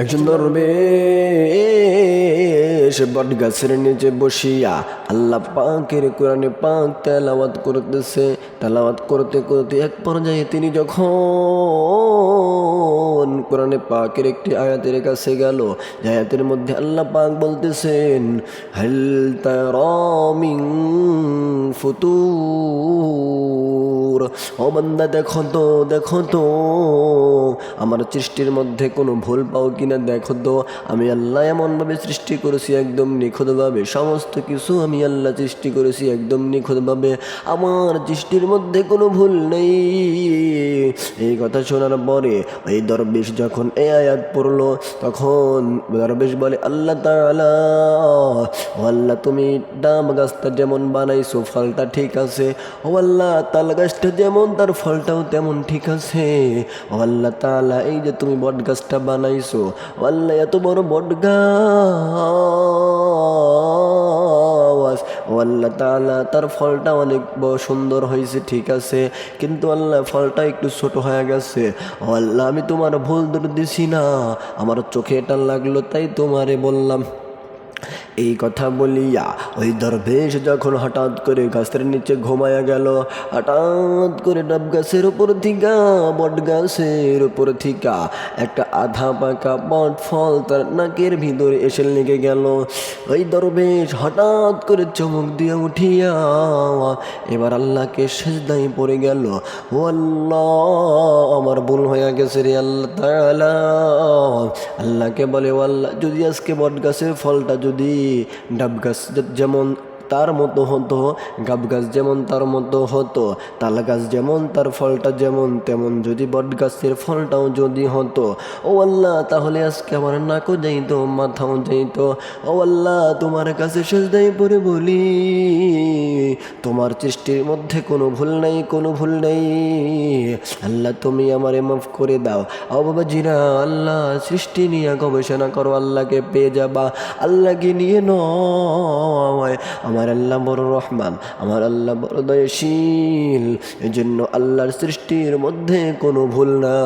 একজন দরবেশ বট গাছের নিচে বসিয়া আল্লাহ পাকের কোরআনে পাক তেলাওয়াত করতেছে। তেলাওয়াত করতে করতে এক পর্যায়ে তিনি যখন কোরআনে পাকের একটি আয়াতের কাছে গেল আয়াতের মধ্যে আল্লাহ পাক বলতেছেন, হাল তারামিং ফুতুর। ও বান্দা, দেখো তো দেখো তো। আমার সৃষ্টির মধ্যে কোনো ভুল পাও কিনা দেখো তো। আমি আল্লাহ এমনভাবে সৃষ্টি করেছি একদম নিখুঁতভাবে। সমস্ত কিছু আমি আল্লাহ সৃষ্টি করেছি একদম নিখুঁতভাবে। আমার সৃষ্টির মধ্যে কোনো ভুল নেই। এই কথা শোনার পরে ওই দরবেশ যখন এ আয়াত পড়ল, তখন দরবেশ বলে, আল্লাহ তাআলা, ও আল্লাহ, তুমি ডাম গাছটা যেমন বানাইছো, ফলটা ঠিক আছে। ও আল্লাহ, তাল গাছটা যেমন, তার ফলটাও তেমন ঠিক আছে। ও আল্লাহ তাআলা, এই যে তুমি বট গাছটা বানাইছো আল্লাহ এত বড় বট আল্লাহ তালা তার ফলটা অনেক সুন্দর হয়েছে, ঠিক আছে। কিন্তু আল্লাহ, ফলটা একটু ছোট হয়ে গেছে। আল্লাহ আমি তোমার ভুল দূর দিছি না। আমার চোখে এটা লাগল, তাই তোমারে বললাম। এই কথা বলিয়া ওই দরবেশ যখন হঠাৎ করে গাছের নিচে ঘুমায়া গেল, হঠাৎ করে ডাব গাছের উপর থিকা, বট গাছের উপর থিকা, একটা আধা পাকা বট ফল তার নাকের ভিতরে এসে লেগে গেল। ওই দরবেশ হঠাৎ করে চমক দিয়ে উঠিয়া, এবার আল্লাহকে সেজদাই পড়ে গেল। ও আল্লাহ, আমার ভুল হয়ে গেছে রে আল্লাহ তাআলা। আল্লাহকে বলে, ও আল্লাহ, যদি আজকে বট গাছের ফলটা যদি ডাব গাছ যেমন তার মতো হতো, গাব গাছ যেমন তার মতো হতো, তাল গাছ যেমন তার ফলটা যেমন, তেমন যদি বট গাছের ফলটাও যদি হতো। ও আল্লাহ, তাহলে আজকে আমার নাকও যাইতো, মাথাও যাইতো। ও আল্লাহ, তোমার কাছে সেজদাই পরে বলি, তোমার সৃষ্টির মধ্যে কোনো ভুল নাই, কোনো ভুল নাই। আল্লাহ, তুমি আমারে মাফ করে দাও। ও বাবা জিরা আল্লাহ, সৃষ্টি নিয়ে গবেষণা করো, আল্লাহকে পেয়ে যাবা। আল্লাহকে নিয়ে নয় আমার আল্লাহ বড় রহমান, আমার আল্লাহ বড় দয়শীল। এজন্য আল্লাহর সৃষ্টির মধ্যে কোনো ভুল না।